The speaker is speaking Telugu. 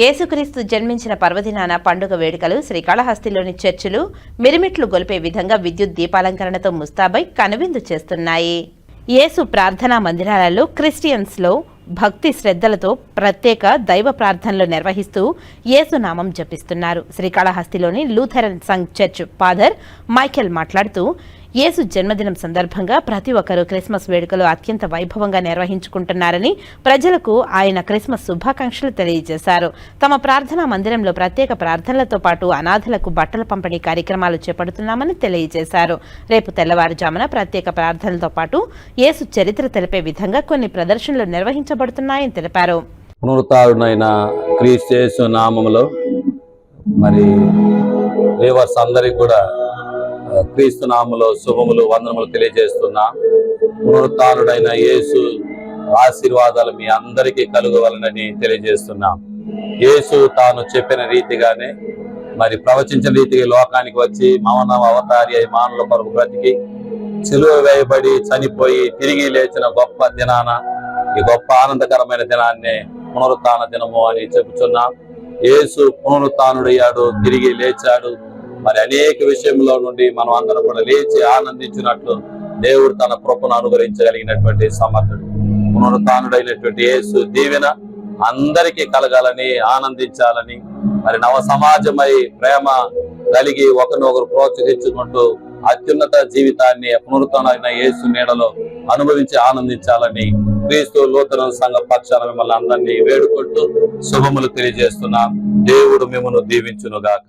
యేసుక్రీస్తు జన్మించిన పర్వదినాన పండుగ వేడుకలు శ్రీకాళహస్తిలోని చర్చిలు మిరిమిట్లు గొలిపే విధంగా విద్యుత్ దీపాలంకరణతో ముస్తాబై కనువిందు చేస్తున్నాయి. యేసు ప్రార్థనా మందిరాలలో క్రిస్టియన్స్లో భక్తి శ్రద్ధలతో ప్రత్యేక దైవ ప్రార్థనలు నిర్వహిస్తూ యేసునామం జపిస్తున్నారు. శ్రీకాళహస్తిలోని Lutheran Sangh church father Michael మాట్లాడుతూ యేసు జన్మదినం సందర్భంగా ప్రతి ఒక్కరూ క్రిస్మస్ వేడుకలు అత్యంత వైభవంగా నిర్వహించుకుంటున్నారని ప్రజలకు ఆయన క్రిస్మస్ శుభాకాంక్షలు తెలియజేశారు. తమ ప్రార్థనా మందిరంలో ప్రత్యేక ప్రార్థనలతో పాటు అనాథలకు బట్టల పంపిణీ కార్యక్రమాలు చేపడుతున్నామని తెలియజేశారు. రేపు తెల్లవారుజామున ప్రత్యేక ప్రార్థనలతో పాటు యేసు చరిత్ర తెలిపే విధంగా కొన్ని ప్రదర్శనలు నిర్వహించబడుతున్నాయని తెలిపారు. పునరుతారుడైన క్రీస్తు నామములో మరి లేవర్స్ అందరికి కూడా ఆ, శుభములు వందనములు తెలియజేస్తున్నా పునరుత్డైన యేసు ఆశీర్వాదాలు మీ అందరికీ కలుగవలనని తెలియజేస్తున్నా. యేసు తాను చెప్పిన రీతిగానే మరి ప్రవచించిన రీతిగా లోకానికి వచ్చి మానవ అవతారి అయి మానవుల కొరకు బ్రతికి సిలువ వేయబడి చనిపోయి తిరిగి లేచిన గొప్ప దినాన ఈ గొప్ప ఆనందకరమైన దినాన్ని పునరుత్న దినము అని చెబుతున్నా. యేసు పునరుత్డయ్యాడు తిరిగి లేచాడు. మరి అనేక విషయంలో నుండి మనం అందరం కూడా లేచి ఆనందించినట్లు దేవుడు తన కృపను అనుగ్రహించగలిగినటువంటి సమర్థుడు పునరుత్డైనటువంటి యేసు దీవెన అందరికీ కలగాలని ఆనందించాలని మరి నవ సమాజమై ప్రేమ కలిగి ఒకరినొకరు ప్రోత్సహించుకుంటూ అత్యున్నత జీవితాన్ని పునరుత్నమైన యేసు నీడలో అనుభవించి ఆనందించాలని క్రీస్తు నూతన సంఘ పక్షాన మిమ్మల్ని అందరినీ వేడుకుంటూ శుభములు తెలియజేస్తున్నాం. దేవుడు మిమ్మల్ని దీవించునుగాక.